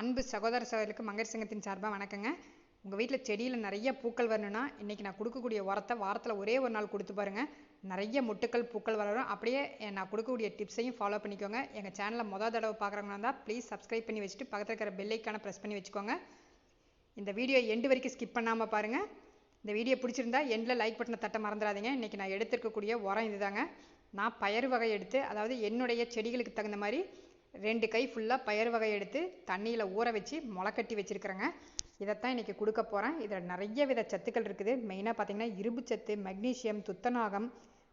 அன்பு சகோதர சகோதரிக்கு மங்கர் சங்கத்தின் சார்பாக வணக்கங்க. உங்கள் வீட்டில் செடியில் நிறைய பூக்கள் வரணும்னா இன்றைக்கி நான் கொடுக்கக்கூடிய உரத்தை வாரத்தில் ஒரே ஒரு நாள் கொடுத்து பாருங்கள் நிறைய மொட்டுக்கள் பூக்கள் வளரும். அப்படியே நான் கொடுக்கக்கூடிய டிப்ஸையும் ஃபாலோ பண்ணிக்கோங்க. எங்கள் சேனலை மொதல் தடவை பார்க்குறவங்களா இருந்தால் ப்ளீஸ் சப்ஸ்கிரைப் பண்ணி வச்சுட்டு பக்கத்தில் இருக்கிற பெல்லைக்கான ப்ரெஸ் பண்ணி வச்சுக்கோங்க. இந்த வீடியோ எண்டு வரைக்கும் ஸ்கிப் பண்ணாமல் பாருங்கள் இந்த வீடியோ பிடிச்சிருந்தா எண்டில் லைக் பட்டனை தட்ட மறந்துடாதீங்க. இன்றைக்கி நான் எடுத்துருக்கக்கூடிய உரம் இதுதாங்க. நான் பயறு வகை எடுத்து அதாவது என்னுடைய செடிகளுக்கு தகுந்த மாதிரி ரெண்டு கை ஃபுல்லாக பயறு வகை எடுத்து தண்ணியில் ஊற வச்சு முளைக்கட்டி வச்சுருக்கிறேங்க. இதைத்தான் இன்றைக்கி கொடுக்க போகிறேன் இதில் நிறைய வித சத்துக்கள் இருக்குது. மெயினாக பார்த்திங்கன்னா இரும்பு சத்து மெக்னீஷியம் துத்தநாகம்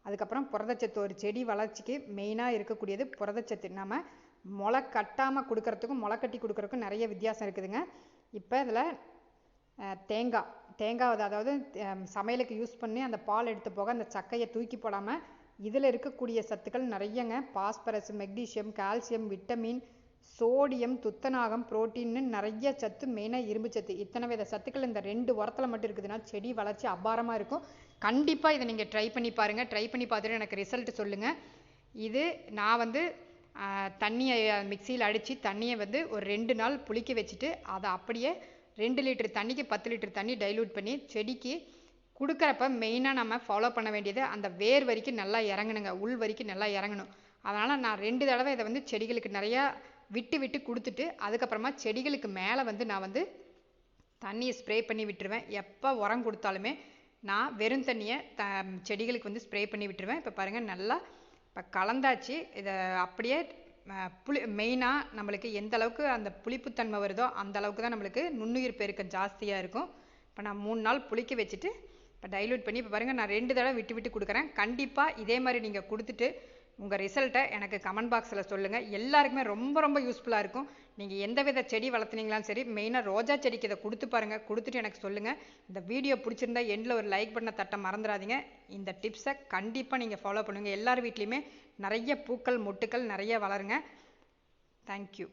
அதுக்கப்புறம் புரதச்சத்து ஒரு செடி வளர்ச்சிக்கு மெயினாக இருக்கக்கூடியது புரதச்சத்து. நம்ம முளை கட்டாமல் கொடுக்கறதுக்கும் முளை கட்டி கொடுக்கறதுக்கும் நிறைய வித்தியாசம் இருக்குதுங்க. இப்போ இதில் தேங்காய். தேங்காய் அதாவது சமையலுக்கு யூஸ் பண்ணி அந்த பால் எடுத்து போக அந்த சக்கையை தூக்கி போடாமல் இதில் இருக்கக்கூடிய சத்துக்கள் நிறையங்க. Phosphorus magnesium calcium vitamin sodium துத்தநாகம் புரோட்டீன்னு நிறைய சத்து மெயினாக இரும்பு சத்து. இத்தனை வித சத்துக்கள் இந்த ரெண்டு உரத்தில் மட்டும் இருக்குதுன்னா செடி வளர்ச்சி அபாரமாக இருக்கும். கண்டிப்பாக இதை நீங்கள் ட்ரை பண்ணி பாருங்கள் ட்ரை பண்ணி பார்த்துட்டு எனக்கு ரிசல்ட் சொல்லுங்கள் இது நான் வந்து தண்ணியை மிக்சியில் அடித்து தண்ணியை வந்து ஒரு ரெண்டு நாள் புளிக்க வச்சுட்டு அதை அப்படியே ரெண்டு லிட்டர் தண்ணிக்கு பத்து லிட்டர் தண்ணி டைலூட் பண்ணி செடிக்கு கொடுக்குறப்ப மெயினாக நம்ம ஃபாலோ பண்ண வேண்டியது அந்த வேர் வரைக்கும் நல்லா இறங்கணுங்க உள் வரைக்கும் நல்லா இறங்கணும். அதனால் நான் ரெண்டு தடவை இதை வந்து செடிகளுக்கு நிறையா விட்டு விட்டு கொடுத்துட்டு அதுக்கப்புறமா செடிகளுக்கு மேலே வந்து நான் வந்து தண்ணியை ஸ்ப்ரே பண்ணி விட்டுருவேன். எப்போ உரம் கொடுத்தாலுமே நான் வெறும் தண்ணியை த செடிகளுக்கு வந்து ஸ்ப்ரே பண்ணி விட்டுருவேன். இப்போ பாருங்கள் நல்லா இப்போ கலந்தாச்சு. இதை அப்படியே புளி மெயினாக நம்மளுக்கு எந்த அளவுக்கு அந்த புளிப்புத்தன்மை வருதோ அந்த அளவுக்கு தான் நம்மளுக்கு நுண்ணுயிர் பெருக்கம் ஜாஸ்தியாக இருக்கும். இப்போ நான் மூணு நாள் புளிக்க வச்சுட்டு இப்போ டைலூட் பண்ணி இப்போ பாருங்கள் நான் ரெண்டு தடவை விட்டு விட்டு கொடுக்குறேன். கண்டிப்பாக இதே மாதிரி நீங்கள் கொடுத்துட்டு உங்கள் ரிசல்ட்டை எனக்கு கமெண்ட் பாக்ஸில் சொல்லுங்கள் எல்லாருக்குமே ரொம்ப ரொம்ப யூஸ்ஃபுல்லாக இருக்கும். நீங்கள் எந்த வித செடி வளர்த்துனீங்களாலும் சரி மெயினாக ரோஜா செடிக்கு இதை கொடுத்து பாருங்கள் கொடுத்துட்டு எனக்கு சொல்லுங்கள் இந்த வீடியோ பிடிச்சிருந்தா எண்டில் ஒரு லைக் பண்ண தட்ட மறந்துடாதீங்க. இந்த டிப்ஸை கண்டிப்பாக நீங்கள் ஃபாலோ பண்ணுங்கள் எல்லார் வீட்லேயுமே நிறைய பூக்கள் மொட்டுக்கள் நிறைய வளருங்க. தேங்க்யூ